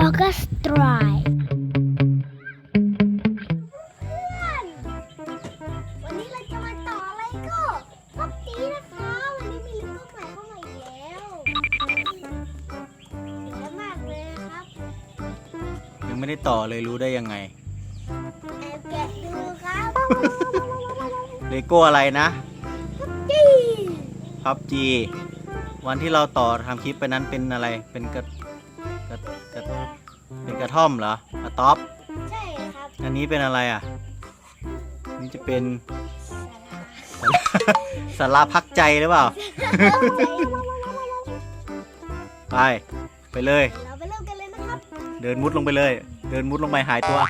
ออกัสตรายวันนี้เราจะมาต่ออะไรก็พับตีนะคะ วันนี้มีลิงก์ใหม่เข้ามาอีกแล้วเยอะมากเลยนะครับ ยังไม่ได้ต่อเลยรู้ได้ยังไง แอบแกะดูครับ เลโก้อะไรนะจี้พับจีวันที่เราต่อทำคลิปไปนั้นเป็นอะไร เป็นกระกระกระ เป็นกระท่อมเหรอกระต๊อบใช่ครับอันนี้เป็นอะไรอะนี่จะเป็นสาราพักใจหรือเปล่า ไป ไปเลย เราไปเริ่มกันเลยนะครับเดินมุดลงไปเลย เดินมุดลงไปหายตัว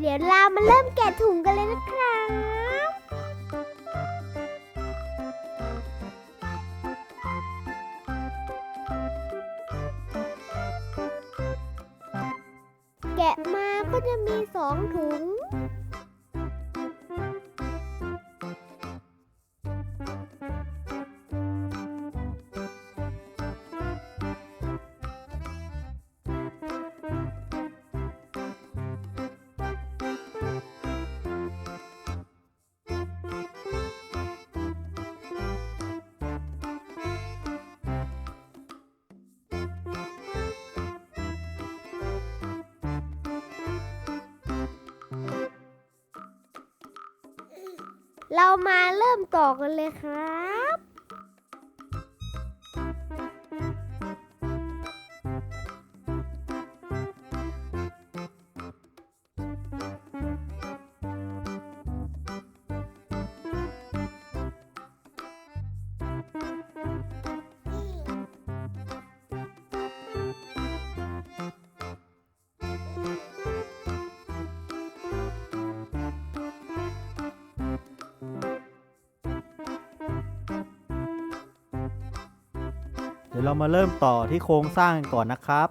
เดี๋ยวเรามาเริ่มแกะถุงกันเลยนะครับ แกะมาก็จะมีสองถุง เรามาเริ่มต่อกันเลยครับ เดี๋ยวเรามาเริ่มต่อที่โครงสร้างกันก่อนนะครับ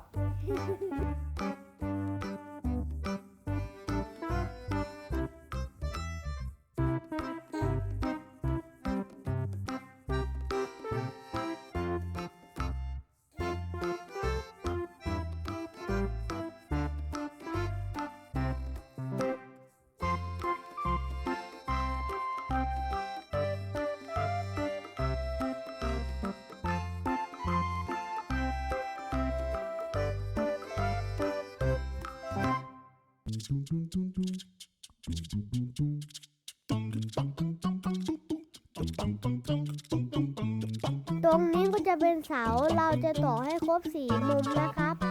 ตรงนี้ก็จะเป็นเสาเราจะต่อให้ครบสี่มุมนะครับ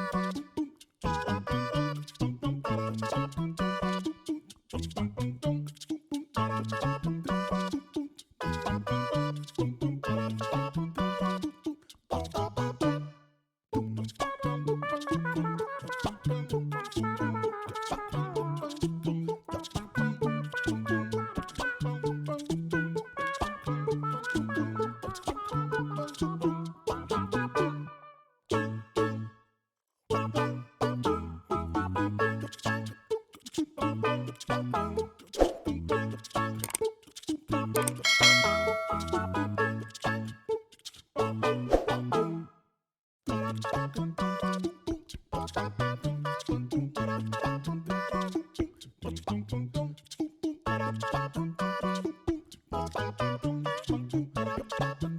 Thank you.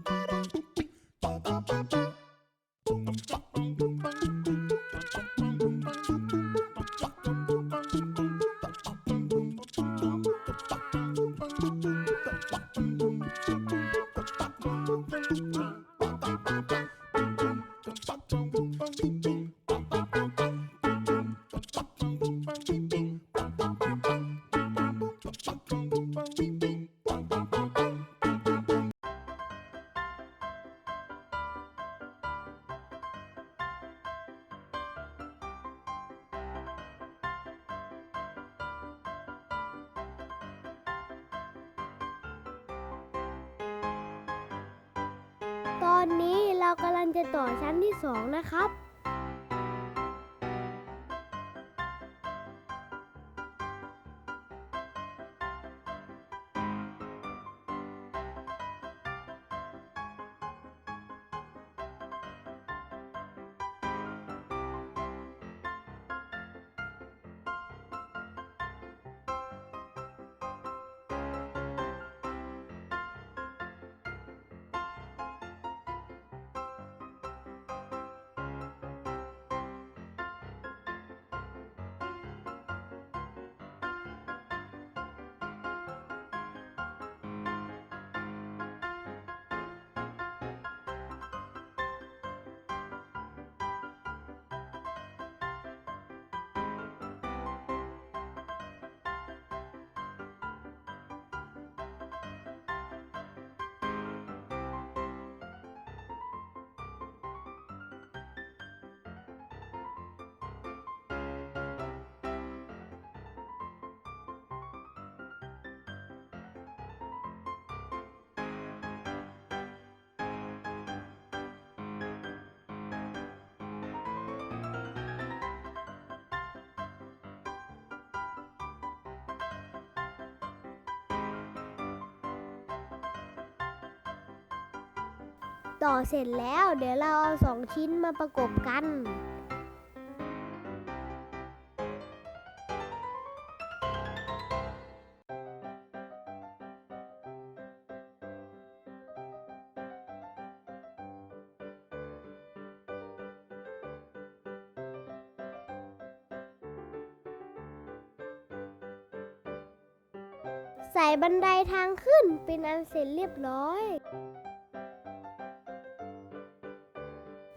อนนี้เรากำลังจะต่อชั้นที่สองนะครับ ต่อเสร็จแล้ว เดี๋ยวเราเอาสองชิ้นมาประกบกัน ใส่บันไดทางขึ้นเป็นอันเสร็จเรียบร้อย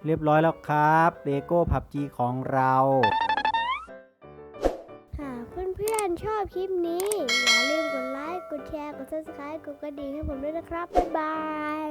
เรียบร้อยแล้วครับเลโก้ผับจีของเรา หากเพื่อนๆชอบคลิปนี้ อย่าลืมกดไลค์ กดแชร์ กด subscribe กดกระดิ่งให้ผมด้วยนะครับ บ๊ายบาย